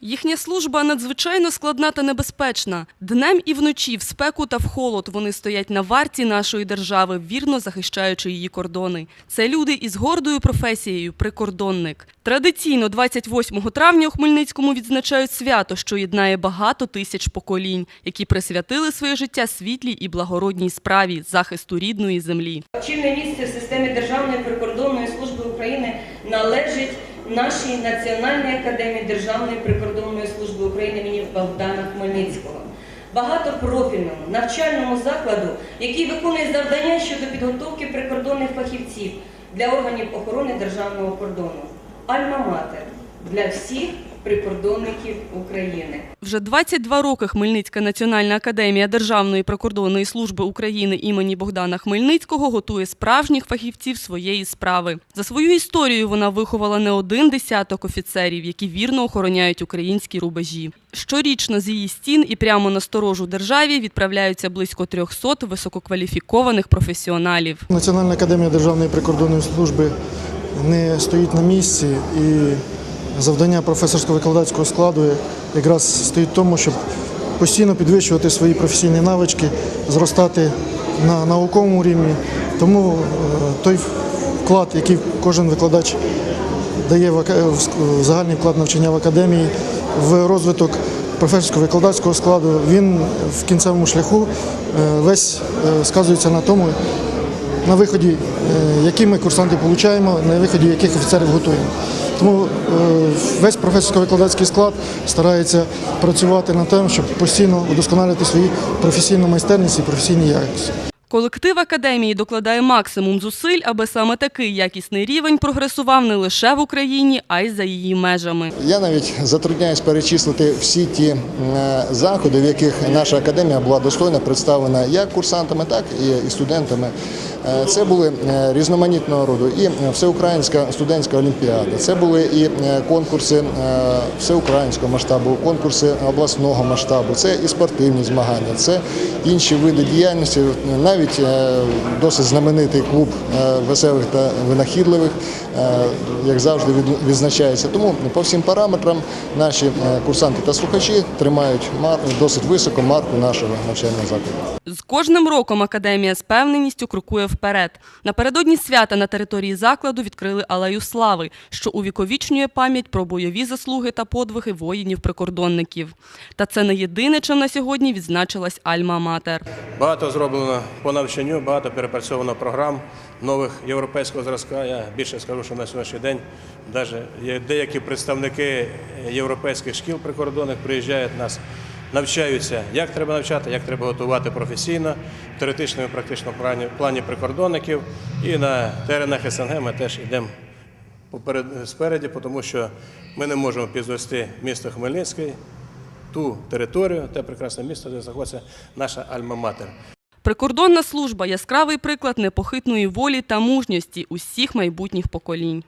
Їхня служба надзвичайно складна та небезпечна. Днем і вночі, в спеку та в холод вони стоять на варті нашої держави, вірно захищаючи її кордони. Це люди із гордою професією прикордонник. Традиційно 28 травня у Хмельницькому відзначають свято, що єднає багато тисяч поколінь, які присвятили своє життя світлій і благородній справі захисту рідної землі. Чільне місце в системі Державної прикордонної служби України належить нашій Національній академії Державної прикордонної служби України імені Богдана Хмельницького. Багатопрофільному навчальному закладу, який виконує завдання щодо підготовки прикордонних фахівців для органів охорони державного кордону. Альма-матер для всіх прикордонників України. Вже 22 роки Хмельницька національна академія Державної прикордонної служби України імені Богдана Хмельницького готує справжніх фахівців своєї справи. За свою історію вона виховала не один десяток офіцерів, які вірно охороняють українські рубежі. Щорічно з її стін і прямо на сторожу державі відправляються близько 300 висококваліфікованих професіоналів. Національна академія Державної прикордонної служби не стоїть на місці і завдання професорсько-викладацького складу якраз стоїть в тому, щоб постійно підвищувати свої професійні навички, зростати на науковому рівні. Тому е, той вклад, який кожен викладач дає в загальний вклад навчання в академії, в розвиток професорсько-викладацького складу, він в кінцевому шляху е, весь е, сказується на тому, на виході, які ми курсанти отримуємо, на виході яких офіцерів готуємо. Тому е, весь професорсько-викладацький склад старається працювати над тим, щоб постійно удосконалювати свої професійну майстерність і професійні якості. Колектив академії докладає максимум зусиль, аби саме такий якісний рівень прогресував не лише в Україні, а й за її межами. Я навіть затрудняюсь перечислити всі ті е, заходи, в яких наша академія була достойно представлена як курсантами, так і- студентами. Е, Це були е, різноманітного роду і всеукраїнська студентська олімпіада, це були і конкурси всеукраїнського масштабу, конкурси обласного масштабу, це і спортивні змагання, це інші види діяльності. Навіть е, досить знаменитий клуб е, веселих та винахідливих, е, як завжди, від- відзначається. Тому по всім параметрам наші курсанти та слухачі тримають досить високу марку нашого навчального закладу. З кожним роком академія з певненістю крокує вперед. Напередодні свята на території закладу відкрили алею слави, що увіковічнює пам'ять про бойові заслуги та подвиги воїнів-прикордонників. Та це не єдине, чим на сьогодні відзначилась Альма-Матер. Багато зроблено по навчанню, багато перепрацьовано програм нових європейського зразка. Я більше скажу, що на сьогоднішній день навіть є деякі представники європейських шкіл прикордонних приїжджають нас, навчаються, як треба навчати, як треба готувати професійно, в теоретичному і практичному плані, прикордонників. І на теренах СНГ ми теж йдемо спереді, тому що ми не можемо підвести місто Хмельницький, ту територію, те прекрасне місто, де знаходиться наша Альма-Матер. Прикордонна служба яскравий приклад непохитної волі та мужності усіх майбутніх поколінь.